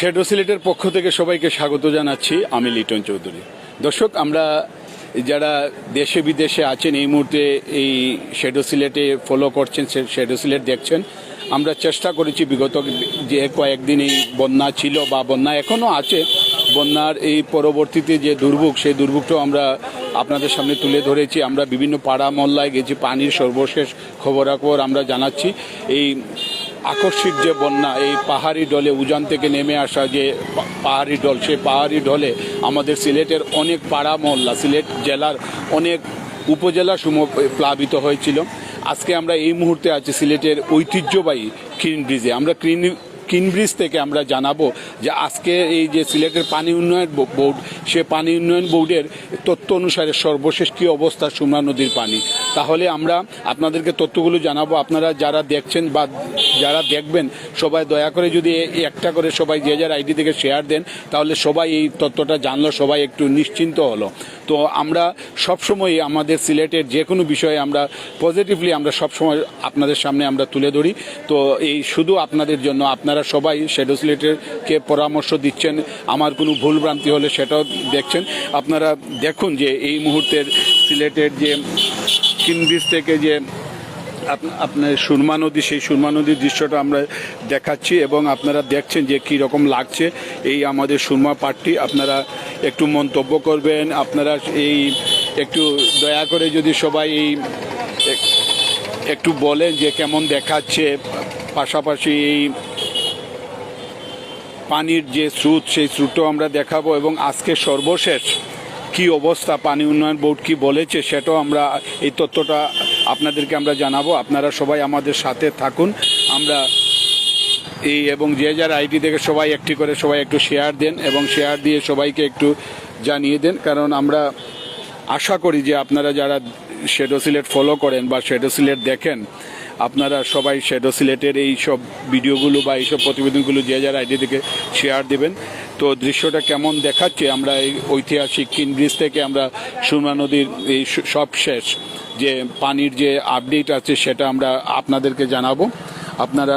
Shadow সিলেটের পক্ষ থেকে সবাইকে স্বাগত জানাচ্ছি। আমি লিটন চৌধুরী। দর্শক, আমরা যারা দেশে বিদেশে আছেন, এই মুহূর্তে এই শেডো সিলেটে ফলো করছেন শেডো সিলেট দেখছেন, আমরা চেষ্টা করেছি বিগত যে কয়েকদিন এই বন্যা ছিল বা বন্যা এখনও আছে, বন্যার এই পরবর্তীতে যে দুর্ভোগ, সেই দুর্ভোগটাও আমরা আপনাদের সামনে তুলে ধরেছি। আমরা বিভিন্ন পাড়া মহল্লায় গেছি, পানির সর্বশেষ খবরাখবর আমরা জানাচ্ছি। এই আকস্মিক যে বন্যা, এই পাহাড়ি ডলে উজান থেকে নেমে আসা যে পাহাড়ি ডল সেই পাহাড়ি ডলে আমাদের সিলেটের অনেক পাড়া, মহল্লা, সিলেট জেলার অনেক উপজেলা সমূহ প্লাবিত হয়েছিল। আজকে আমরা এই মুহূর্তে আছি সিলেটের ঐতিহ্যবাহী ক্রিন ব্রিজে। আমরা ক্রিন কিন ব্রিজ থেকে আমরা জানাব যে আজকে এই যে সিলেটের পানি উন্নয়ন বোর্ড, সে পানি উন্নয়ন বোর্ডের তথ্য অনুসারে সর্বশেষ কী অবস্থা সুমনা নদীর পানি? তাহলে আমরা আপনাদেরকে তথ্যগুলো জানাব। আপনারা যারা দেখছেন বা যারা দেখবেন, সবাই দয়া করে যদি একটা করে সবাই যে যার আইডি থেকে শেয়ার দেন, তাহলে সবাই এই তথ্যটা জানলো, সবাই একটু নিশ্চিন্ত হলো। তো আমরা সবসময় আমাদের সিলেটের যে কোনো বিষয়ে আমরা পজিটিভলি আমরা সবসময় আপনাদের সামনে আমরা তুলে ধরি। তো এই শুধু আপনাদের জন্য, আপনারা সবাই শ্যাডো সিলেটেরকে পরামর্শ দিচ্ছেন। আমার কোনো ভুলভ্রান্তি হলে সেটাও দেখছেন। আপনারা দেখুন যে এই মুহূর্তের সিলেটের যে কিনব্রিজ থেকে যে আপনার সুরমা নদী, সেই সুরমা নদীর দৃশ্যটা আমরা দেখাচ্ছি এবং আপনারা দেখছেন যে কী রকম লাগছে। এই আমাদের সুরমা পাটটি আপনারা একটু মন্তব্য করবেন। আপনারা এই একটু দয়া করে যদি সবাই এই একটু বলেন যে কেমন দেখাচ্ছে। পাশাপাশি এই পানির যে স্রোত, সেই স্রোতটাও আমরা দেখাবো এবং আজকে সর্বশেষ কি অবস্থা, পানি উন্নয়ন বোর্ড কি বলেছে, সেটাও আমরা এই তথ্যটা আপনাদেরকে আমরা জানাব। আপনারা সবাই আমাদের সাথে থাকুন। আমরা এই এবং যে যার আইডি থেকে সবাই একটি করে সবাই একটু শেয়ার দেন এবং শেয়ার দিয়ে সবাইকে একটু জানিয়ে দেন। কারণ আমরা আশা করি যে আপনারা যারা শেডো সিলেট ফলো করেন বা শেডো সিলেট দেখেন আপনারা সবাই শেডো সিলেটের এই সব ভিডিওগুলো বা এইসব প্রতিবেদনগুলো যে যার আইডি থেকে শেয়ার দেবেন। তো দৃশ্যটা কেমন দেখাচ্ছে? আমরা এই ঐতিহাসিক কিন ব্রিজ থেকে আমরা সুরমা নদীর এই সব শেষ। যে পানির যে আপডেট আছে সেটা আমরা আপনাদেরকে জানাব। আপনারা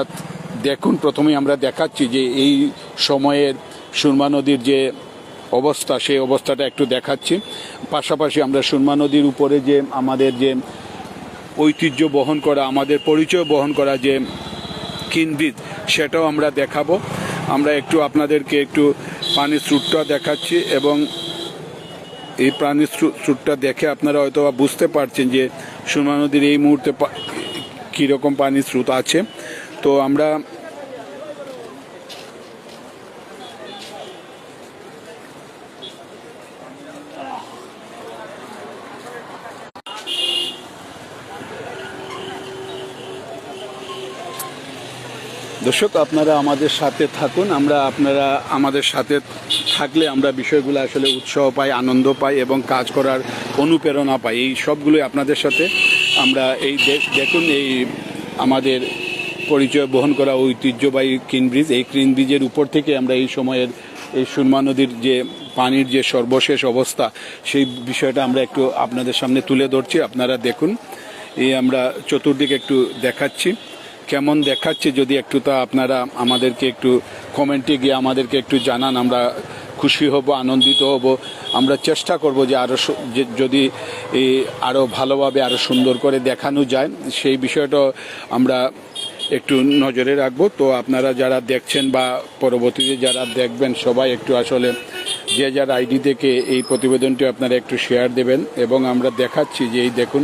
দেখুন, প্রথমেই আমরা দেখাচ্ছি যে এই সময়ের সুরমা নদীর যে অবস্থা, সেই অবস্থাটা একটু দেখাচ্ছি। পাশাপাশি আমরা সুরমা নদীর উপরে যে আমাদের যে ঐতিহ্য বহন করা, আমাদের পরিচয় বহন করা যে কিনবিদ সেটাও আমরা দেখাবো। আমরা একটু আপনাদেরকে একটু পানির স্রোতটা দেখাচ্ছি এবং এই প্রাণীর স্রো- স্রোতটা দেখে আপনারা হয়তো বুঝতে পারছেন যে সুরমা নদীর এই মুহূর্তে কীরকম পানির স্রোত আছে। তো আমরা দর্শক, আপনারা আমাদের সাথে থাকুন। আমরা আপনারা আমাদের সাথে থাকলে আমরা বিষয়গুলো আসলে উৎসাহ পাই, আনন্দ পাই এবং কাজ করার অনুপ্রেরণা পাই। এই সবগুলোই আপনাদের সাথে আমরা এই দে- দেখুন, এই আমাদের পরিচয় বহন করা ঐতিহ্যবাহী ক্রিন ব্রিজ। এই ক্রিন ব্রিজের উপর থেকে আমরা এই সময়ের এই সুরমা নদীর যে পানির যে সর্বশেষ অবস্থা, সেই বিষয়টা আমরা একটু আপনাদের সামনে তুলে ধরছি। আপনারা দেখুন, এই আমরা চতুর্দিকে একটু দেখাচ্ছি। কেমন দেখাচ্ছে যদি একটু তা আপনারা আমাদেরকে একটু কমেন্টে গিয়ে আমাদেরকে একটু জানান, আমরা খুশি হব, আনন্দিত হব। আমরা চেষ্টা করব যে আরও যদি আরও ভালোভাবে আরও সুন্দর করে দেখানো যায়, সেই বিষয়টা আমরা একটু নজরে রাখব। তো আপনারা যারা দেখছেন বা পরবর্তীতে যারা দেখবেন, সবাই একটু আসলে যে যার আইডি থেকে এই প্রতিবেদনটি আপনারা একটু শেয়ার দেবেন এবং আমরা দেখাচ্ছি যে এই দেখুন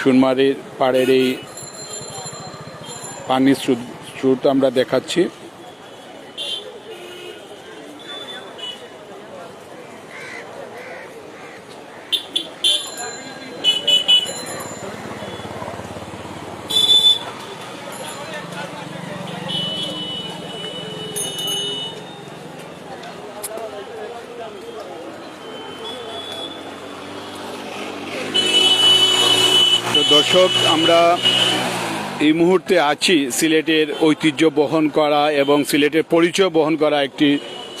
সুনমারির পাড়ের এই পানির স্রোত আমরা দেখাচ্ছি। দর্শক আমরা এই মুহূর্তে আছি সিলেটের ঐতিহ্য বহন করা এবং সিলেটের পরিচয় বহন করা একটি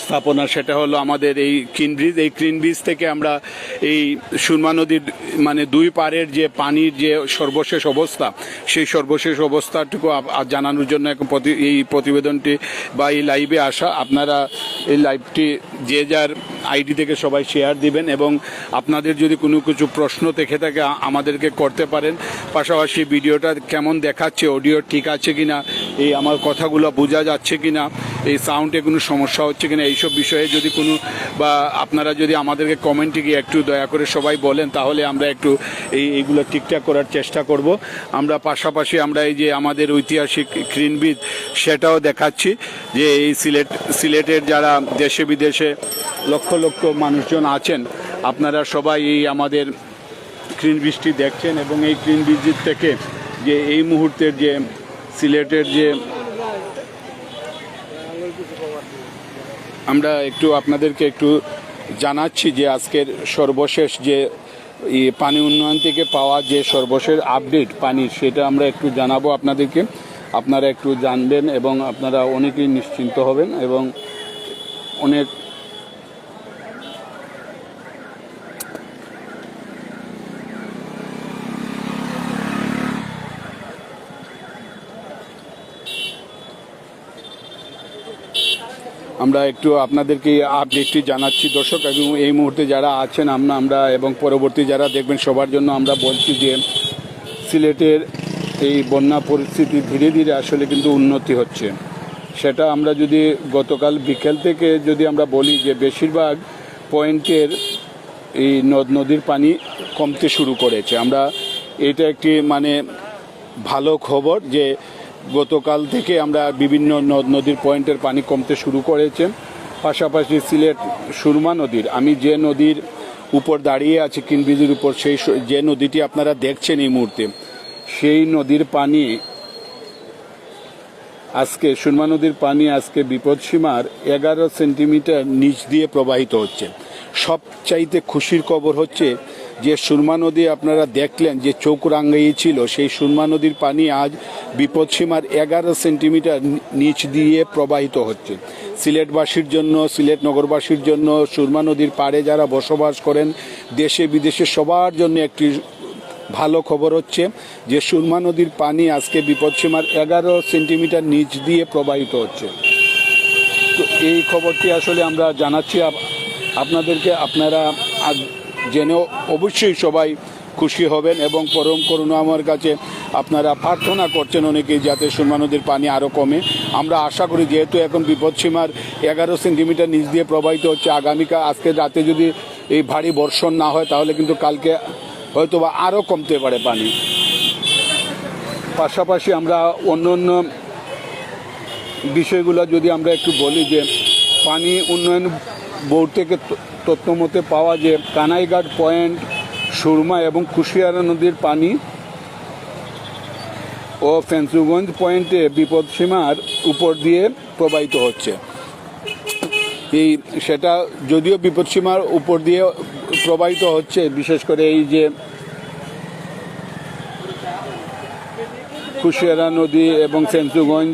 স্থাপনা, সেটা হলো আমাদের এই ক্রিন ব্রিজ। এই ক্রিন ব্রিজ থেকে আমরা এই সুরমা নদীর মানে দুই পারের যে পানির যে সর্বশেষ অবস্থা, সেই সর্বশেষ অবস্থাটুকু জানানোর জন্য এখন এই প্রতিবেদনটি বা এই লাইভে আসা। আপনারা এই লাইভটি যে যার আইডি থেকে সবাই শেয়ার দিবেন এবং আপনাদের যদি কোনো কিছু প্রশ্ন থেকে থাকে আমাদেরকে করতে পারেন। পাশাপাশি ভিডিওটা কেমন দেখাচ্ছে, অডিও ঠিক আছে কিনা, এই আমার কথাগুলো বোঝা যাচ্ছে কিনা, এই সাউন্ডে কোনো সমস্যা হচ্ছে কিনা এইসব বিষয়ে যদি কোনো, বা আপনারা যদি আমাদেরকে কমেন্টে গিয়ে একটু দয়া করে সবাই বলেন, তাহলে আমরা একটু এই, এইগুলো ঠিকঠাক করার চেষ্টা করব। আমরা পাশাপাশি আমরা এই যে আমাদের ঐতিহাসিক ক্রিনবিদ সেটাও দেখাচ্ছি যে এই সিলেট, সিলেটের যারা দেশে বিদেশে লক্ষ লক্ষ মানুষজন আছেন, আপনারা সবাই এই আমাদের ক্রিন বৃষ্টি দেখছেন এবং এই ক্রিন বৃষ্টির থেকে যে এই মুহূর্তের যে সিলেটের যে আমরা একটু আপনাদেরকে একটু জানাচ্ছি যে আজকের সর্বশেষ যে পানি উন্নয়ন থেকে পাওয়া যে সর্বশেষ আপডেট পানি, সেটা আমরা একটু জানাব আপনাদেরকে। আপনারা একটু জানবেন এবং আপনারা অনেকেই নিশ্চিন্ত হবেন এবং অনেক আমরা একটু আপনাদেরকে আপডেটটি জানাচ্ছি, দর্শক, এবং এই মুহূর্তে যারা আছেন আমরা আমরা এবং পরবর্তী যারা দেখবেন সবার জন্য আমরা বলছি যে সিলেটের এই বন্যা পরিস্থিতি ধীরে ধীরে আসলে কিন্তু উন্নতি হচ্ছে। সেটা আমরা যদি গতকাল বিকেল থেকে যদি আমরা বলি যে বেশিরভাগ পয়েন্টের এই নদ, নদীর পানি কমতে শুরু করেছে। আমরা এটা একটি মানে ভালো খবর যে গতকাল থেকে আমরা বিভিন্ন নদ নদীর পয়েন্টের পানি কমতে শুরু করেছে। পাশাপাশি সিলেট সুরমা নদীর, আমি যে নদীর উপর দাঁড়িয়ে আছি, কিনবিজির উপর, সেই যে নদীটি আপনারা দেখছেন এই মুহূর্তে, সেই নদীর পানি আজকে, সুরমা নদীর পানি আজকে বিপদসীমার এগারো সেন্টিমিটার নিচ দিয়ে প্রবাহিত হচ্ছে। সবচাইতে খুশির খবর হচ্ছে যে সুরমা নদী আপনারা দেখলেন যে চোখ ছিল, সেই সুরমা নদীর পানি আজ বিপদসীমার এগারো সেন্টিমিটার নিচ দিয়ে প্রবাহিত হচ্ছে। সিলেটবাসীর জন্য, সিলেট নগরবাসীর জন্য সুরমা নদীর পাড়ে যারা বসবাস করেন, দেশে বিদেশে সবার জন্য একটি ভালো খবর হচ্ছে যে সুরমা নদীর পানি আজকে বিপদসীমার এগারো সেন্টিমিটার নিচ দিয়ে প্রবাহিত হচ্ছে। তো এই খবরটি আসলে আমরা জানাচ্ছি। আপনাদেরকে আপনারা জেনেও অবশ্যই সবাই খুশি হবেন এবং পরম করুণা আমার কাছে আপনারা প্রার্থনা করছেন অনেকেই যাতে সুরমা নদীর পানি আরও কমে। আমরা আশা করি যেহেতু এখন বিপদসীমার এগারো সেন্টিমিটার নিচ দিয়ে প্রবাহিত হচ্ছে আগামীকাল আজকে রাতে যদি এই ভারী বর্ষণ না হয় তাহলে কিন্তু কালকে হয়তো বা আরও কমতে পারে পানি। পাশাপাশি আমরা অন্য অন্য বিষয়গুলো যদি আমরা একটু বলি যে পানি উন্নয়ন বোর্ড থেকে তথ্য মতে পাওয়া যে কানাইঘাট পয়েন্ট, সুরমা এবং কুশিয়ারা নদীর পানি ও ফেন্সুগঞ্জ পয়েন্টে বিপদসীমার উপর দিয়ে প্রবাহিত হচ্ছে। এই সেটা যদিও বিপদসীমার উপর দিয়ে প্রবাহিত হচ্ছে, বিশেষ করে এই যে কুশিয়ারা নদী এবং সেন্সুগঞ্জ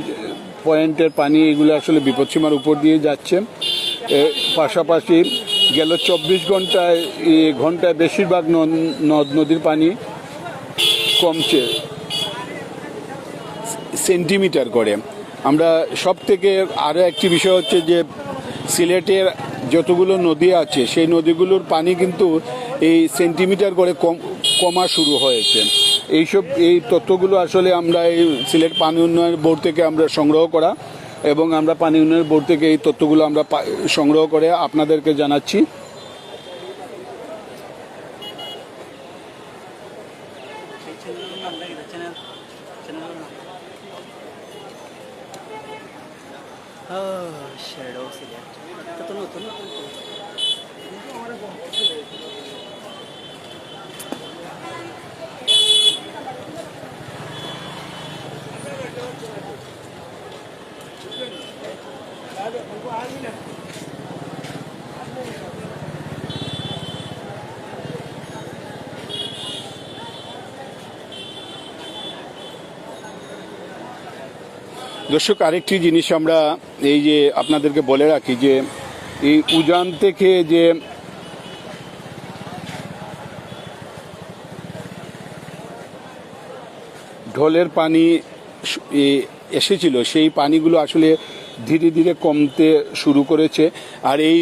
পয়েন্টের পানি, এগুলো আসলে বিপদসীমার উপর দিয়ে যাচ্ছে। পাশাপাশি গেল চব্বিশ ঘন্টায় ঘন্টায় বেশিরভাগ নদ নদীর পানি কমছে। সেন্টিমিটার করে। আমরা সব থেকে আরও একটি বিষয় হচ্ছে যে, সিলেটের যতগুলো নদী আছে, সেই নদীগুলোর পানি কিন্তু এই সেন্টিমিটার করে কম, কমা শুরু হয়েছে। এইসব, এই তথ্যগুলো আসলে আমরা এই সিলেট পানি উন্নয়ন বোর্ড থেকে আমরা সংগ্রহ করা। এবং আমরা পানি উন্নয়ন বোর্ড থেকে এই তথ্যগুলো আমরা সংগ্রহ করে আপনাদেরকে জানাচ্ছি। চ্যানেল চ্যানেলের নাম ও শ্যাডো সিলেক্ট এটা তো নতুন নতুন তো। দর্শক, আরেকটি জিনিস আমরা এই যে আপনাদেরকে বলে রাখি যে এই উজান থেকে যে ঢোলের পানি এসেছিল, সেই পানিগুলো আসলে ধীরে ধীরে কমতে শুরু করেছে। আর এই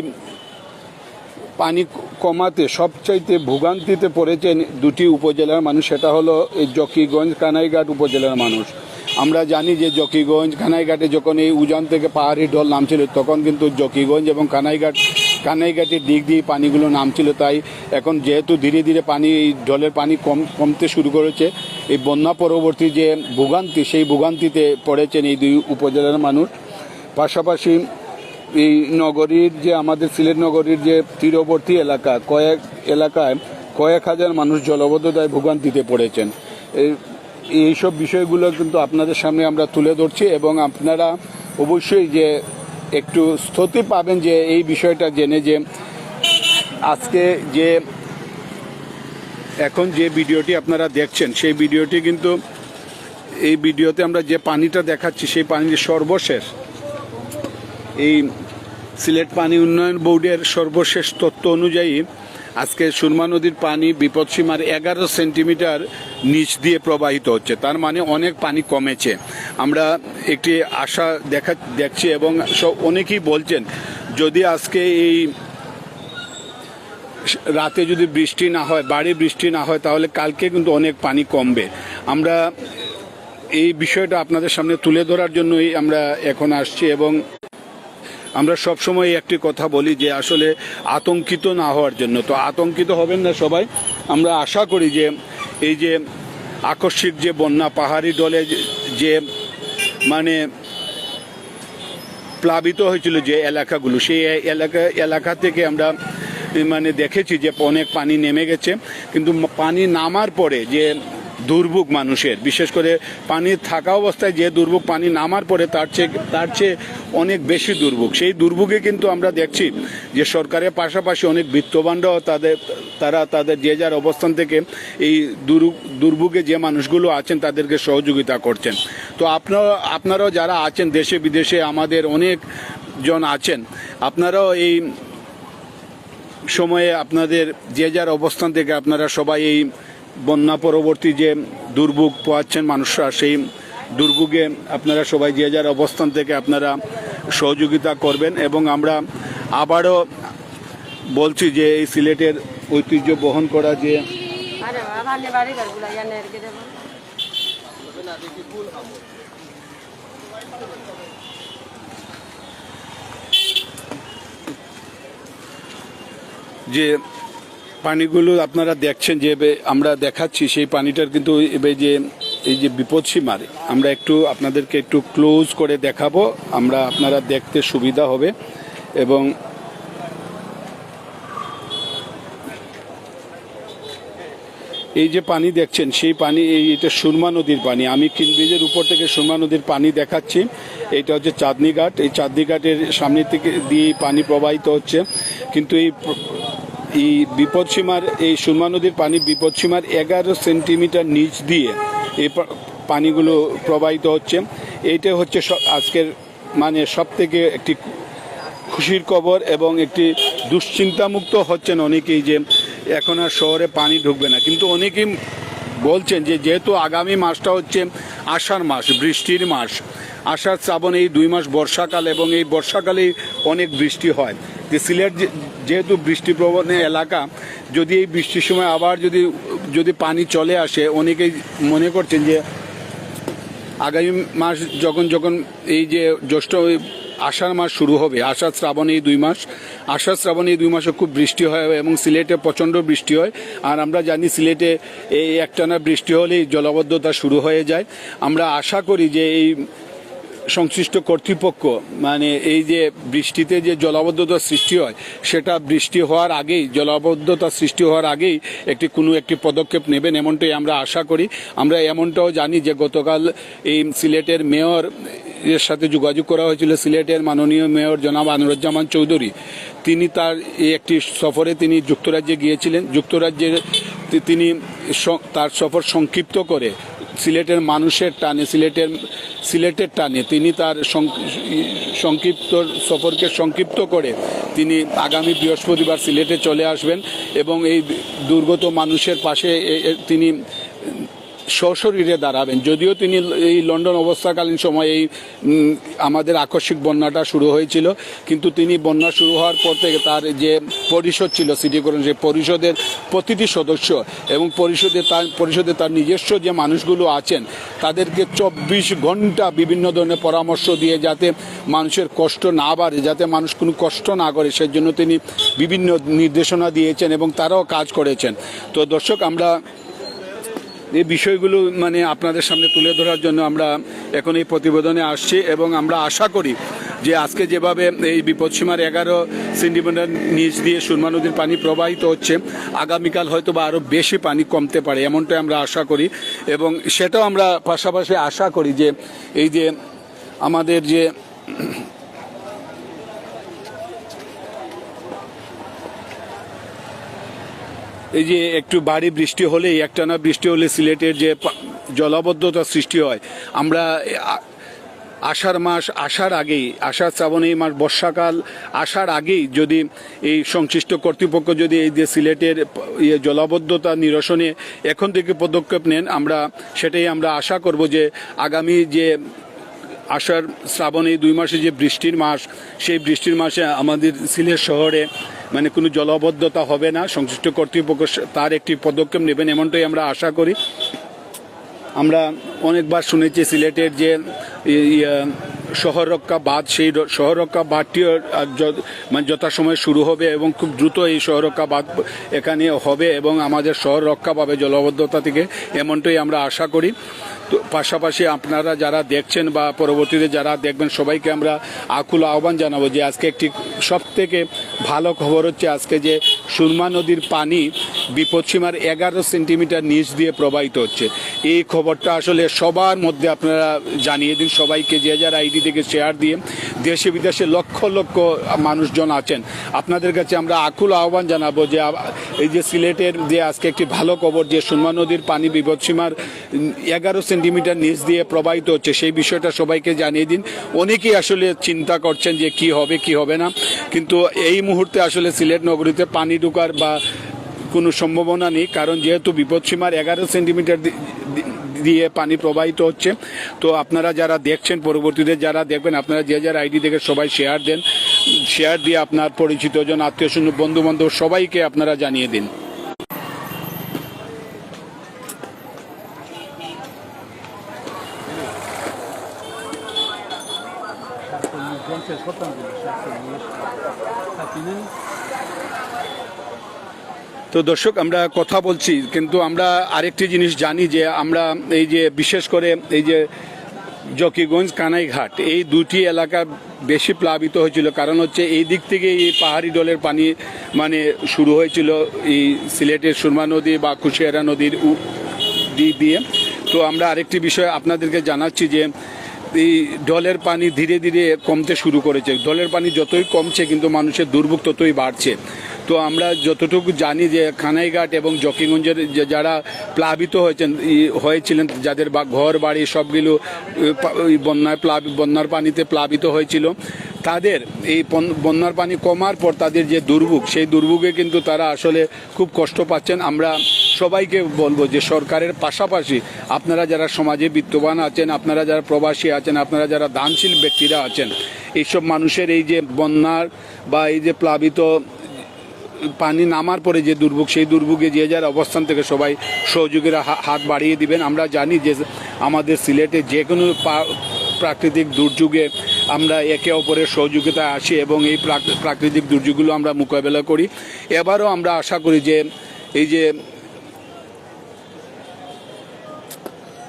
পানি কমাতে সবচাইতে ভোগান্তিতে পড়েছেন দুটি উপজেলার মানুষ, সেটা হলো এই জকিগঞ্জ কানাইঘাট উপজেলার মানুষ। আমরা জানি যে জকিগঞ্জ, কানাইঘাটে যখন এই উজান থেকে পাহাড়ি ঢল নামছিল, তখন কিন্তু জকিগঞ্জ এবং কানাইঘাট, কানাইঘাটের দিক দিয়ে পানিগুলো নামছিল। তাই এখন যেহেতু ধীরে ধীরে পানি ঢলের পানি কম, কমতে শুরু করেছে, এই বন্যা পরবর্তী যে ভোগান্তি, সেই ভোগান্তিতে পড়েছেন এই দুই উপজেলার মানুষ। পাশাপাশি এই নগরীর যে আমাদের সিলেট নগরীর যে তীরবর্তী এলাকা, কয়েক এলাকায় কয়েক হাজার মানুষ জলবদ্ধতায় ভোগান্তিতে পড়েছেন। এই- এইসব বিষয়গুলো কিন্তু আপনাদের সামনে আমরা তুলে ধরছি এবং আপনারা অবশ্যই যে একটু স্থতি পাবেন যে এই বিষয়টা জেনে যে আজকে যে এখন যে ভিডিওটি আপনারা দেখছেন, সেই ভিডিওটি কিন্তু এই ভিডিওতে আমরা যে পানিটা দেখাচ্ছি, সেই পানির সর্বশেষ, এই সিলেট পানি উন্নয়ন বোর্ডের সর্বশেষ তথ্য অনুযায়ী আজকে সুরমা নদীর পানি বিপদসীমার এগারো সেন্টিমিটার নিচ দিয়ে প্রবাহিত হচ্ছে। তার মানে অনেক পানি কমেছে। আমরা একটি আশা দেখা দেখছি এবং সব অনেকেই বলছেন, যদি আজকে এই রাতে যদি বৃষ্টি না হয়, বাড়ি বৃষ্টি না হয়, তাহলে কালকে কিন্তু অনেক পানি কমবে। আমরা এই বিষয়টা আপনাদের সামনে তুলে ধরার জন্যই আমরা এখন আসছি এবং আমরা সবসময় একটি কথা বলি যে আসলে আতঙ্কিত না হওয়ার জন্য। তো আতঙ্কিত হবেন না সবাই। আমরা আশা করি যে এই যে আকস্মিক যে বন্যা, পাহাড়ি ডলে যে- মানে প্লাবিত হয়েছিল যে এলাকাগুলো, সেই এলাকা এলাকা থেকে আমরা মানে দেখেছি যে অনেক পানি নেমে গেছে। কিন্তু পানি নামার পরে যে দুর্ভোগ মানুষের। বিশেষ করে পানি থাকা অবস্থায় যে দুর্ভোগ পানি নামার পরে তার চেয়ে তার চেয়ে অনেক বেশি দুর্ভোগ। সেই দুর্ভোগে কিন্তু আমরা দেখছি যে সরকারের পাশাপাশি অনেক বিত্তবানরাও তাদের, তারা তাদের যে যার অবস্থান থেকে এই দুর্- দুর্ভোগে যে মানুষগুলো আছেন তাদেরকে সহযোগিতা করছেন। তো আপনারা, আপনারাও যারা আছেন দেশে বিদেশে আমাদের অনেক জন আছেন, আপনারাও এই সময়ে আপনাদের যে যার অবস্থান থেকে আপনারা সবাই এই বন্যা পরবর্তী যে দুর্ভোগ পোয়াচ্ছেন মানুষরা সেই দুর্ভোগে আপনারা সবাই যে যার অবস্থান থেকে আপনারা সহযোগিতা করবেন এবং আমরা আবারও বলছি যে এই সিলেটের ঐতিহ্য বহন করা যে যে পানিগুলো আপনারা দেখছেন যে আমরা দেখাচ্ছি, সেই পানিটার কিন্তু এবে যে, এই যে বিপদসীমার আমরা একটু আপনাদেরকে একটু ক্লোজ করে দেখাবো, আমরা আপনারা দেখতে সুবিধা হবে। এবং এই যে পানি দেখছেন, সেই পানি, এই এটা সুরমা নদীর পানি। আমি কিনব্রিজের উপর থেকে সুরমা নদীর পানি দেখাচ্ছি। এইটা হচ্ছে চাঁদনি ঘাট। এই চাঁদনি ঘাটের সামনে থেকে দিয়ে পানি প্রবাহিত হচ্ছে। কিন্তু এই এই বিপদসীমার এই সুরমা নদীর পানি বিপদসীমার এগারো সেন্টিমিটার নিচ দিয়ে এই পানিগুলো প্রবাহিত হচ্ছে। এইটা হচ্ছে আজকের মানে সব থেকে একটি খুশির খবর এবং একটি দুশ্চিন্তামুক্ত হচ্ছেন অনেকেই যে এখন আর শহরে পানি ঢুকবে না। কিন্তু অনেকেই বলছেন যে যেহেতু আগামী মাসটা হচ্ছে আষাঢ় মাস, বৃষ্টির মাস, আষাঢ় শ্রাবণ এই দুই মাস বর্ষাকাল এবং এই বর্ষাকালেই অনেক বৃষ্টি হয়। যে সিলেট যেহেতু বৃষ্টিপ্রবণ এলাকা, যদি এই বৃষ্টির সময় আবার যদি যদি পানি চলে আসে, অনেকেই মনে করছেন যে আগামী মাস যখন যখন এই যে জ্যৈষ্ঠ আষাঢ় মাস শুরু হবে। আষাঢ় শ্রাবণ এই দুই মাস। আষাঢ় শ্রাবণ এই দুই মাসে খুব বৃষ্টি হয় এবং সিলেটে প্রচণ্ড বৃষ্টি হয়। আর আমরা জানি সিলেটে এই একটানা বৃষ্টি হলেই জলাবদ্ধতা শুরু হয়ে যায়। আমরা আশা করি যে এই সংশ্লিষ্ট কর্তৃপক্ষ মানে এই যে বৃষ্টিতে যে জলাবদ্ধতা সৃষ্টি হয়, সেটা বৃষ্টি হওয়ার আগেই, জলাবদ্ধতা সৃষ্টি হওয়ার আগেই একটি কোনো একটি পদক্ষেপ নেবেন এমনটাই আমরা আশা করি। আমরা এমনটাও জানি যে গতকাল এই সিলেটের মেয়র এর সাথে যোগাযোগ করা হয়েছিল সিলেটের মাননীয় মেয়র জনাব আনুরুজ্জামান চৌধুরী। তিনি তার এই একটি সফরে তিনি যুক্তরাজ্যে গিয়েছিলেন। যুক্তরাজ্যের তিনি তার সফর সংক্ষিপ্ত করে সিলেটের মানুষের টানে, সিলেটের সিলেটের টানে তিনি তার সংক্ষিপ্ত সফরকে সংক্ষিপ্ত করে তিনি আগামী বৃহস্পতিবার সিলেটে চলে আসবেন এবং এই দুর্গত মানুষের পাশে তিনি সশরীরে দাঁড়াবেন। যদিও তিনি এই লন্ডন অবস্থাকালীন সময় এই আমাদের আকস্মিক বন্যাটা শুরু হয়েছিল, কিন্তু তিনি বন্যা শুরু হওয়ার পর থেকে তার যে পরিষদ ছিল, সিটি কর্পোরেশন, সেই পরিষদের প্রতিটি সদস্য এবং পরিষদে তার পরিষদে তার নিজস্ব যে মানুষগুলো আছেন, তাদেরকে চব্বিশ ঘণ্টা বিভিন্ন ধরনের পরামর্শ দিয়ে যাতে মানুষের কষ্ট না বাড়ে, যাতে মানুষ কোনো কষ্ট না করে, সেজন্য তিনি বিভিন্ন নির্দেশনা দিয়েছেন এবং তারাও কাজ করেছেন। তো দর্শক, আমরা এই বিষয়গুলো মানে আপনাদের সামনে তুলে ধরার জন্য আমরা এখন এই প্রতিবেদনে আসছি এবং আমরা আশা করি যে আজকে যেভাবে এই বিপদসীমার এগারো সেন্টিমিটার নিচ দিয়ে সুরমা নদীর পানি প্রবাহিত হচ্ছে, আগামীকাল হয়তো বা আরও বেশি পানি কমতে পারে এমনটাই আমরা আশা করি এবং সেটাও আমরা পাশাপাশি আশা করি যে এই যে আমাদের যে এই যে একটু ভারী বৃষ্টি হলেই, একটানা বৃষ্টি হলে সিলেটের যে জলাবদ্ধতা সৃষ্টি হয়, আমরা আষাঢ় মাস আসার আগেই, আষাঢ় শ্রাবণ এই মাস বর্ষাকাল আসার আগেই যদি এই সংশ্লিষ্ট কর্তৃপক্ষ যদি এই যে সিলেটের ইয়ে জলাবদ্ধতা নিরসনে এখন থেকে পদক্ষেপ নেন, আমরা সেটাই আমরা আশা করব যে আগামী যে আষাঢ় শ্রাবণ এই দুই মাসে যে বৃষ্টির মাস, সেই বৃষ্টির মাসে আমাদের সিলেট শহরে মানে কোনো জলবদ্ধতা হবে না সংশ্লিষ্ট কর্তৃপক্ষ তার একটি পদক্ষেপ নেবেন এমনটাই আমরা আশা করি। আমরা অনেকবার শুনেছি সিলেটের যে ই- ইয়ে, শহর রক্ষা বাঁধ সেই র- শহর রক্ষা বাঁধটিও মানে যথাসময়ে শুরু হবে এবং খুব দ্রুত এই শহর রক্ষা বাঁধ এখানে হবে এবং আমাদের শহর রক্ষা পাবে জলবদ্ধতা থেকে এমনটাই আমরা আশা করি। পাশাপাশি আপনারা যারা দেখছেন বা পরবর্তীতে যারা দেখবেন, সবাইকে আমরা আকুল আহ্বান জানাব যে আজকে একটি সব থেকে ভালো খবর হচ্ছে আজকে যে সুরমা নদীর পানি বিপদসীমার এগারো সেন্টিমিটার নিচ দিয়ে প্রবাহিত হচ্ছে। এই খবরটা আসলে সবার মধ্যে আপনারা জানিয়ে দিন, সবাইকে যে যার আইডি থেকে শেয়ার দিয়ে দেশে বিদেশে লক্ষ লক্ষ মানুষজন আছেন। আপনাদের কাছে আমরা আকুল আহ্বান জানাব যে এই যে সিলেটের যে আজকে একটি ভালো খবর যে সুরমা নদীর পানি বিপদসীমার এগারো সেন্টিমিটার নিচ দিয়ে প্রবাহিত হচ্ছে, সেই বিষয়টা সবাইকে জানিয়ে দিন। অনেকেই আসলে চিন্তা করছেন যে কি হবে কি হবে না। কিন্তু এই মুহূর্তে আসলে সিলেট নগরীতে পানি ঢুকার বা কোনো সম্ভাবনা নেই, কারণ যেহেতু বিপদসীমার এগারো সেন্টিমিটার দিয়ে পানি প্রবাহিত হচ্ছে। তো আপনারা যারা দেখছেন পরবর্তীতে, যারা দেখবেন, আপনারা যে যার আইডি থেকে সবাই শেয়ার দেন। শেয়ার দিয়ে আপনার পরিচিতজন আত্মীয় স্বজন বন্ধু বান্ধব সবাইকে আপনারা জানিয়ে দিন। তো দর্শক আমরা কথা বলছি কিন্তু আমরা আরেকটি জিনিস জানি যে আমরা এই যে বিশেষ করে এই যে জকিগঞ্জ কানাইঘাট এই দুটি এলাকা বেশি প্লাবিত হয়েছিল কারণ হচ্ছে এই দিক থেকে এই পাহাড়ি ডলের পানি মানে শুরু হয়েছিল এই সিলেটের সুরমা নদী বা কুশিয়ারা নদীর দিক দিয়ে তো আমরা আরেকটি বিষয় আপনাদেরকে জানাচ্ছি যে এই ডলের পানি ধীরে ধীরে কমতে শুরু করেছে। ডলের পানি যতই কমছে কিন্তু মানুষের দুর্ভোগ ততই বাড়ছে। তো আমরা যতটুকু জানি যে খানাইঘাট এবং জকিগঞ্জের যারা প্লাবিত হয়েছেন হয়েছিলেন, যাদের বা ঘর, বাড়ি সবগুলো বন্যায় প্লাবি, বন্যার পানিতে প্লাবিত হয়েছিল। তাদের এই বন্যার পানি কমার পর তাদের যে দুর্ভোগ, সেই দুর্ভোগে কিন্তু তারা আসলে খুব কষ্ট পাচ্ছেন। আমরা সবাইকে বলব যে সরকারের পাশাপাশি আপনারা যারা সমাজে বিত্তবান আছেন, আপনারা যারা প্রবাসী আছেন, আপনারা যারা দানশীল ব্যক্তিরা আছেন, এইসব মানুষের এই যে বন্যার বা এই যে প্লাবিত পানি নামার পরে যে দুর্ভোগ, সেই দুর্ভোগে যে যার অবস্থান থেকে সবাই সহযোগীরা হাত বাড়িয়ে দিবেন। আমরা জানি যে আমাদের সিলেটে যে কোনো প্রাকৃতিক দুর্যোগে আমরা একে অপরের সহযোগিতায় আসি এবং এই প্রাকৃতিক দুর্যোগগুলো আমরা মোকাবেলা করি। এবারও আমরা আশা করি যে এই যে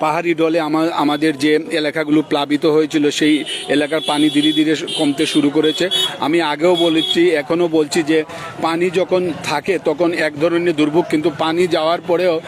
পাহাড়ি ডলে আমা- আমাদের যে এলাকাগুলো প্লাবিত হয়েছিল, সেই এলাকার পানি ধীরে ধীরে কমতে শুরু করেছে। আমি আগেও বলেছি, এখনও বলছি যে পানি যখন থাকে তখন এক ধরনের দুর্ভোগ, কিন্তু পানি যাওয়ার পরেও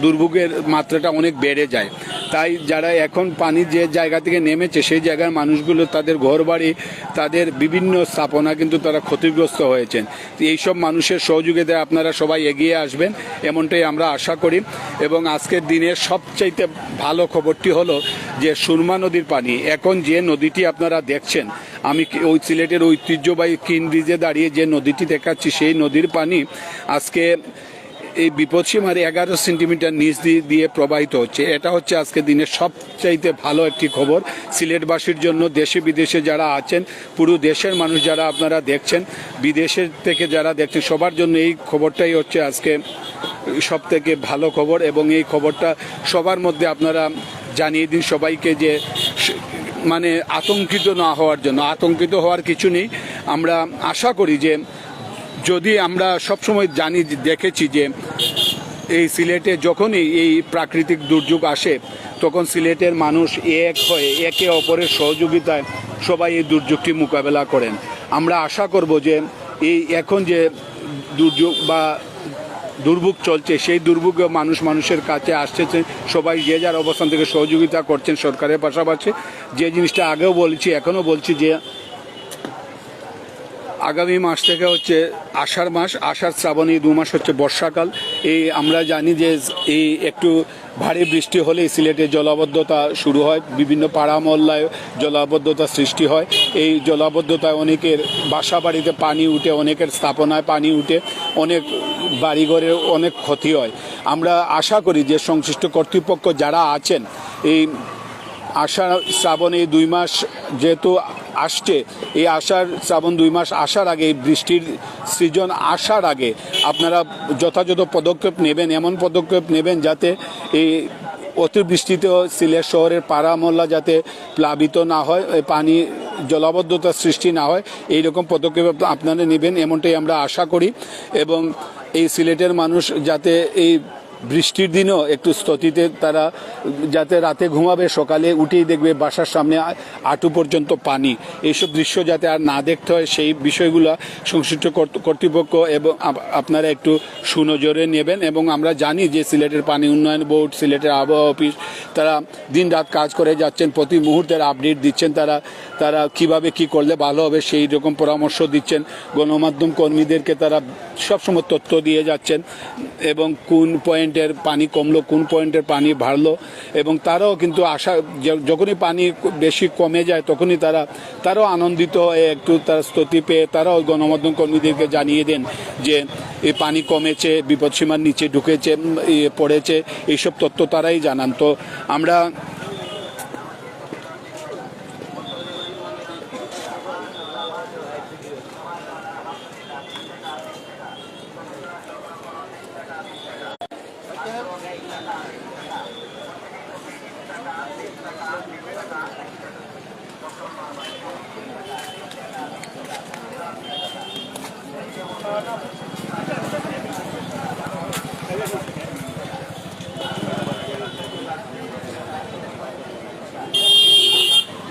দুর্ভোগের মাত্রাটা অনেক বেড়ে যায়। তাই যারা এখন পানি যে জায়গা থেকে নেমেছে, সেই জায়গার মানুষগুলো তাদের ঘরবাড়ি, তাদের বিভিন্ন স্থাপনা কিন্তু তারা ক্ষতিগ্রস্ত হয়েছেন। এইসব মানুষের সহযোগিতায় আপনারা সবাই এগিয়ে আসবেন, এমনটাই আমরা আশা করি। এবং আজকের দিনে সবচাইতে ভালো খবরটি হলো যে সুরমা নদীর পানি। এখন যে নদীটি আপনারা দেখছেন, আমি ওই সিলেটের ঐতিহ্যবাহী কিন ব্রিজে দাঁড়িয়ে যে নদীটি দেখাচ্ছি, সেই নদীর পানি আজকে এই বিপদসীমার এগারো সেন্টিমিটার নিচ দিয়ে- প্রবাহিত হচ্ছে। এটা হচ্ছে আজকে দিনের সবচাইতে ভালো একটি খবর। সিলেটবাসীর জন্য দেশে বিদেশে যারা আছেন, পুরো দেশের মানুষ যারা আপনারা দেখছেন, বিদেশের থেকে যারা দেখছেন, সবার জন্য এই খবরটাই হচ্ছে আজকে সব থেকে ভালো খবর এবং এই খবরটা সবার মধ্যে আপনারা জানিয়ে দিন সবাইকে যে মানে আতঙ্কিত না হওয়ার জন্য। আতঙ্কিত হওয়ার কিছু নেই। আমরা আশা করি যে যদি আমরা সবসময় জানি, দেখেছি যে এই সিলেটে যখনই এই প্রাকৃতিক দুর্যোগ আসে, তখন সিলেটের মানুষ এক হয়ে একে অপরের সহযোগিতায় সবাই এই দুর্যোগটি মোকাবেলা করেন। আমরা আশা করব যে এই এখন যে দুর্যোগ বা দুর্ভোগ চলছে, সেই দুর্ভোগে মানুষ মানুষের কাছে আসছে, সবাই যে যার অবস্থান থেকে সহযোগিতা করছেন সরকারের পাশাপাশি। যে জিনিসটা আগেও বলছি, এখনও বলছি যে আগামী মাস থেকে হচ্ছে আষাঢ় মাস, আষাঢ় শ্রাবণ দু মাস হচ্ছে বর্ষাকাল। এই আমরা জানি যে এই একটু ভারী বৃষ্টি হলে সিলেটে জলাবদ্ধতা শুরু হয়, বিভিন্ন পাড়া মহল্লায় জলাবদ্ধতা সৃষ্টি হয়। এই জলাবদ্ধতায় অনেকের বাসা বাড়িতে পানি উঠে, অনেকের স্থাপনায় পানি উঠে, অনেক বাড়িঘরের অনেক ক্ষতি হয়। আমরা আশা করি যে সংশ্লিষ্ট কর্তৃপক্ষ যারা আছেন, এই আষাঢ় শ্রাবণ এই দুই মাস যেহেতু আসছে। এই আষাঢ় শ্রাবণ দুই মাস আসার আগে, এই বৃষ্টির সৃজন আসার আগে আপনারা যথাযথ পদক্ষেপ নেবেন, এমন পদক্ষেপ নেবেন যাতে এই অতিবৃষ্টিতেও সিলেট শহরের পাড়া মহল্লা যাতে প্লাবিত না হয় পানি জলাবদ্ধতার সৃষ্টি না হয় এই রকম পদক্ষেপ আপনারা নেবেন, এমনটাই আমরা আশা করি। এবং এই সিলেটের মানুষ যাতে এই বৃষ্টির দিনও একটু স্থতিতে তারা, যাতে রাতে ঘুমাবে, সকালে উঠেই দেখবে বাসার সামনে আঁটু পর্যন্ত পানি। এইসব দৃশ্য যাতে আর না দেখতে হয়, সেই বিষয়গুলো সংশ্লিষ্ট কর্ত- কর্তৃপক্ষ এবং আপনারা একটু সুনজরে নেবেন এবং আমরা জানি যে সিলেটের পানি উন্নয়ন বোর্ড, সিলেটের আবহাওয়া অফিস, তারা দিন রাত কাজ করে যাচ্ছেন, প্রতি মুহূর্তের আপডেট দিচ্ছেন তারা তারা কীভাবে কি করলে ভালো হবে সেই রকম পরামর্শ দিচ্ছেন। গণমাধ্যম কর্মীদেরকে তারা সবসময় তথ্য দিয়ে যাচ্ছেন এবং কোন পয়েন্টের পানি কমলো, কোন পয়েন্টের পানি বাড়লো এবং তারাও কিন্তু আশা যখনই পানি বেশি কমে যায় তখনই তারা, তারাও আনন্দিত হয়ে একটু তার স্তুতি পেয়ে তারাও গণমাধ্যম কর্মীদেরকে জানিয়ে দেন যে এই পানি কমেছে, বিপদসীমার নিচে ঢুকেছে পড়েছে, এইসব তথ্য তারাই জানান। তো আমরা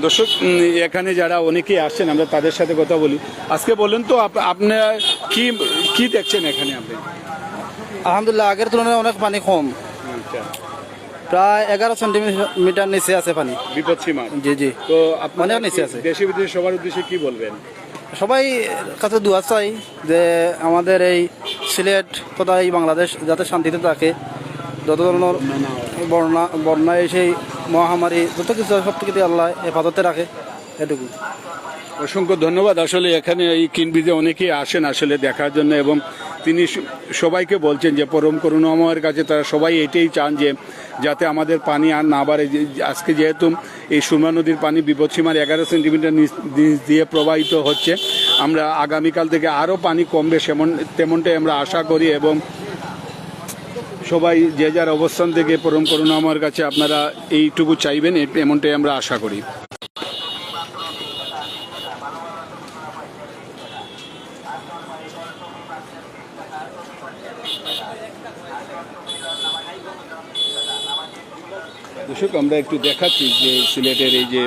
দর্শক এখানে যারা অনেকেই আসছেন আমরা তাদের সাথে কথা বলি। আজকে বলেন তো আপ- আপনার কি কি দেখছেন এখানে আপনি? আলহামদুলিল্লাহ আগের তুলনায় অনেক পানি কম। প্রায় এগারো সেন্টিমিটার নিচে আছে পানি। বিপদ সীমা জি জি। তো অনেক নিচে আছে। দেশে বিদেশে সবার উদ্দেশ্যে কি বলবেন? সবাই কাছে দোয়া চাই যে আমাদের এই সিলেট তথা এই বাংলাদেশ যাতে শান্তিতে থাকে। যত ধরনের বন্যা বন্যায় সেই মহামারী, যত কিছু সব থেকে আল্লাহ হেফাজতে রাখে, এটুকু। অসংখ্য ধন্যবাদ। আসলে এখানে এই কিনবিজে অনেকেই আসেন আসলে দেখার জন্য এবং তিনি সবাইকে বলছেন যে পরম করুণাময়ের কাছে তারা সবাই এটাই চান যে যাতে আমাদের পানি আর না বাড়ে। আজকে যেহেতু এই সুরমা নদীর পানি বিপদসীমার এগারো সেন্টিমিটার নিচ দিয়ে প্রবাহিত হচ্ছে, আমরা আগামীকাল থেকে আরও পানি কমবে, সেমন তেমনটাই আমরা আশা করি এবং সবাই যে যার অবস্থান থেকে পরম করুণা আমার কাছে আপনারা এইটুকু চাইবেন এমনটাই আমরা আশা করি। দর্শক, আমরা একটু দেখাচ্ছি যে সিলেটের এই যে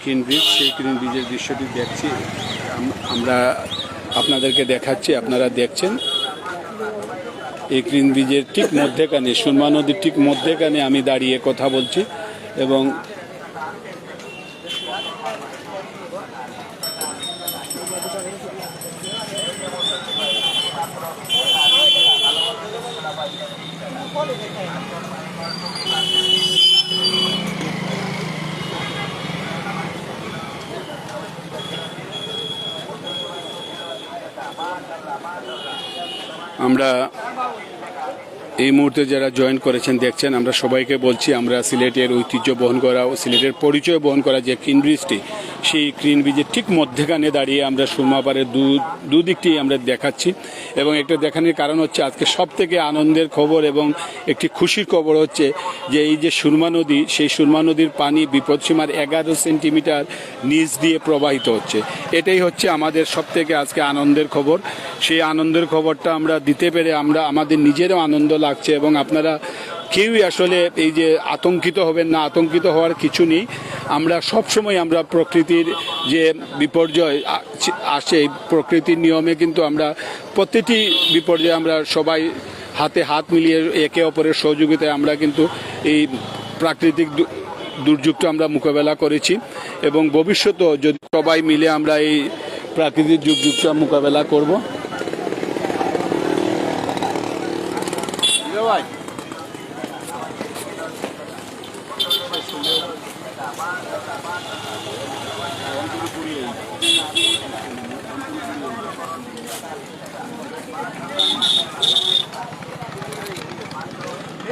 ক্রিন ব্রিজ সেই ক্রিন ব্রিজের দৃশ্যটি দেখছি। আমরা আপনাদেরকে দেখাচ্ছি, আপনারা দেখছেন। এই ক্রিন ব্রিজের ঠিক মধ্যেখানে, সুরমা নদীর ঠিক মধ্যেখানে আমি দাঁড়িয়ে কথা বলছি এবং আমরা এই মুহূর্তে যারা জয়েন করেছেন, দেখছেন, আমরা সবাইকে বলছি, আমরা সিলেটের ঐতিহ্য বহন করা ও সিলেটের পরিচয় বহন করা যে ব্রিজটি সেই ক্রিন ব্রিজের ঠিক মধ্যেখানে দাঁড়িয়ে আমরা সুরমাপাড়ের দু দুদিকটি আমরা দেখাচ্ছি। এবং একটা দেখানোর কারণ হচ্ছে আজকে সব থেকে আনন্দের খবর এবং একটি খুশির খবর হচ্ছে যে এই যে সুরমা নদী, সেই সুরমা নদীর পানি বিপদসীমার এগারো সেন্টিমিটার নিচ দিয়ে প্রবাহিত হচ্ছে। এটাই হচ্ছে আমাদের সব থেকে আজকে আনন্দের খবর। সেই আনন্দের খবরটা আমরা দিতে পেরে আমরা, আমাদের নিজেরও আনন্দ লাগছে এবং আপনারা কেউই আসলে এই যে আতঙ্কিত হবেন না, আতঙ্কিত হওয়ার কিছু নেই। আমরা সব সময় আমরা প্রকৃতির যে বিপর্যয় আসে প্রকৃতির নিয়মে কিন্তু আমরা প্রতিটি বিপর্যয়ে আমরা সবাই হাতে হাত মিলিয়ে একে অপরের সহযোগিতায় আমরা কিন্তু এই প্রাকৃতিক দুর্যোগটা আমরা মোকাবেলা করেছি এবং ভবিষ্যতেও যদি সবাই মিলে আমরা এই প্রাকৃতিক দুর্যোগটা মোকাবেলা করব।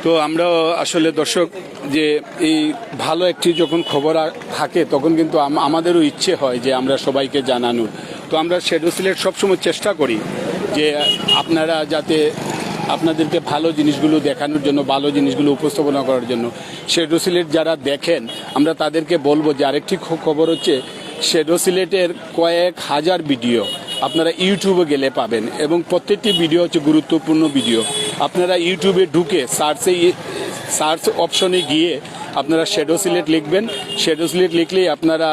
তো আমরা আসলে দর্শক, যে এই ভালো একটি যখন খবর থাকে, তখন কিন্তু আমাদেরও ইচ্ছে হয় যে আমরা সবাইকে জানানোর। তো আমরা শেডো সিলেট সবসময় চেষ্টা করি যে আপনারা যাতে আপনাদেরকে ভালো জিনিসগুলো দেখানোর জন্য, ভালো জিনিসগুলো উপস্থাপনা করার জন্য শেডো সিলেট যারা দেখেন, আমরা তাদেরকে বলব যে আরেকটি খবর হচ্ছে শেডো সিলেটের কয়েক হাজার ভিডিও। আপনারা ইউটিউবে গেলে পাবেন এবং প্রত্যেকটি ভিডিও হচ্ছে গুরুত্বপূর্ণ ভিডিও আপনারা ইউটিউবে ঢুকে সার্চে সার্চ অপশনে গিয়ে আপনারা শ্যাডো সিলেট লিখবেন। শ্যাডো সিলেট লিখলেই আপনারা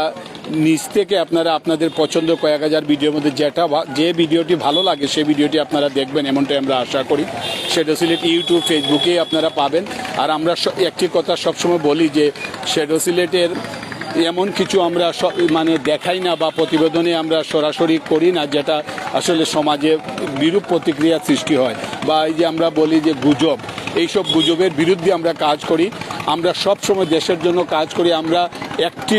নিচ থেকে আপনারা আপনাদের পছন্দ কয়েক হাজার ভিডিওর মধ্যে যেটা যে ভিডিওটি ভালো লাগে সেই ভিডিওটি আপনারা দেখবেন, এমনটাই আমরা আশা করি। শ্যাডো সিলেট ইউটিউব ফেসবুকে আপনারা পাবেন। আর আমরা একটি কথা সবসময় বলি যে শ্যাডো সিলেটের এমন কিছু আমরা মানে দেখাই না বা প্রতিবেদনে আমরা সরাসরি করি না, যেটা আসলে সমাজে বিরূপ প্রতিক্রিয়া সৃষ্টি হয়। বা এই যে আমরা বলি যে গুজব, এইসব গুজবের বিরুদ্ধে আমরা কাজ করি। আমরা সব সময় দেশের জন্য কাজ করি। আমরা একটি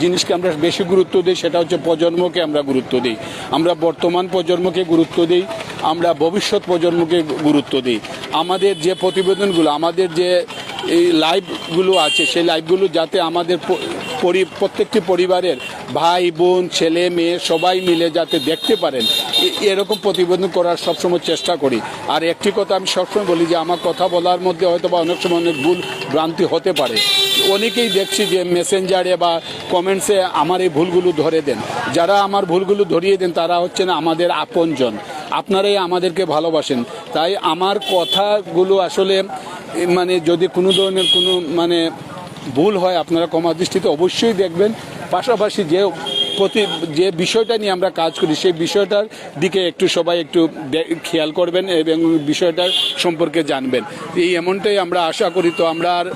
জিনিসকে আমরা বেশি গুরুত্ব দিই, সেটা হচ্ছে প্রজন্মকে আমরা গুরুত্ব দিই। আমরা বর্তমান প্রজন্মকে গুরুত্ব দিই, আমরা ভবিষ্যৎ প্রজন্মকে গুরুত্ব দিই। আমাদের যে প্রতিবেদনগুলো, আমাদের যে এই লাইভগুলো আছে, সেই লাইভগুলো যাতে আমাদের প্রত্যেকটি পরিবারের ভাই, বোন, ছেলে, মেয়ে সবাই মিলে যাতে দেখতে পারেন এরকম প্রতিবেদন করার সবসময় চেষ্টা করি। আর একটি কথা আমি সবসময় বলি যে, আমার কথা বলার মধ্যে হয়তো বা অনেক সময় অনেক ভুল ভ্রান্তি হতে পারে। অনেকেই দেখছি যে, মেসেঞ্জারে বা কমেন্টসে আমার এই ভুলগুলো ধরে দেন। যারা আমার ভুলগুলো ধরিয়ে দেন, তারা হচ্ছেন আমাদের আপনজন। আপনারাই আমাদেরকে ভালোবাসেন। তাই আমার কথাগুলো আসলে মানে যদি কোনো ধরনের কোনো মানে ভুল হয় আপনারা কমা দৃষ্টিতে অবশ্যই দেখবেন। পাশাপাশি যে প্রতি যে বিষয়টা নিয়ে আমরা কাজ করি, সেই বিষয়টার দিকে একটু সবাই একটু খেয়াল করবেন এবং বিষয়টার সম্পর্কে জানবেন। এই এমনটাই আমরা আশা করি। তো আমরা আর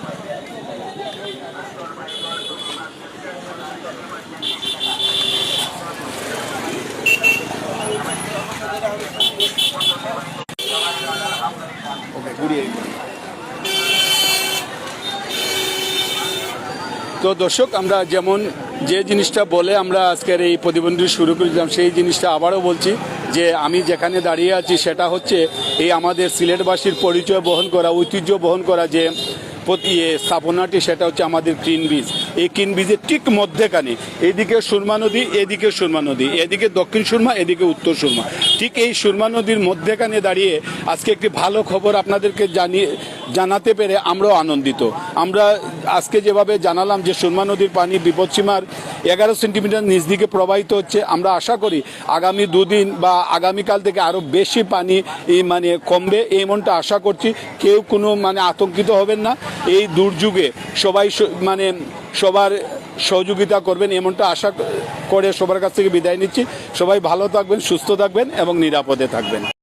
তো দর্শক, আমরা যেমন যে জিনিসটা বলে আমরা আজকের এই প্রতিবন্ধী শুরু করেছিলাম, সেই জিনিসটা আবারও বলছি যে আমি যেখানে দাঁড়িয়ে আছি সেটা হচ্ছে এই আমাদের সিলেটবাসীর পরিচয় বহন করা, ঐতিহ্য বহন করা যে স্থাপনাটি, সেটা হচ্ছে আমাদের ক্রিন বীজ। এই ক্রিন বীজের ঠিক মধ্যেখানে, এদিকে সুরমা নদী, এদিকে সুরমা নদী, এদিকে দক্ষিণ সুরমা, এদিকে উত্তর সুরমা। ঠিক এই সুরমা নদীর মধ্যেখানে দাঁড়িয়ে আজকে একটি ভালো খবর আপনাদেরকে জানিয়ে, জানাতে পেরে আমরাও আনন্দিত। আমরা আজকে যেভাবে জানালাম যে সুরমা নদীর পানি বিপদসীমার এগারো সেন্টিমিটার নিচ দিকে প্রবাহিত হচ্ছে, আমরা আশা করি আগামী দুদিন বা আগামীকাল থেকে আরও বেশি পানি মানে কমবে, এমনটা আশা করছি। কেউ কোনো মানে আতঙ্কিত হবেন না। এই দুর্যোগে সবাই মানে সবার সহযোগিতা করবেন এমনটা আশা করে সবার কাছ থেকে বিদায় নিচ্ছি। সবাই ভালো থাকবেন, সুস্থ থাকবেন এবং নিরাপদে থাকবেন।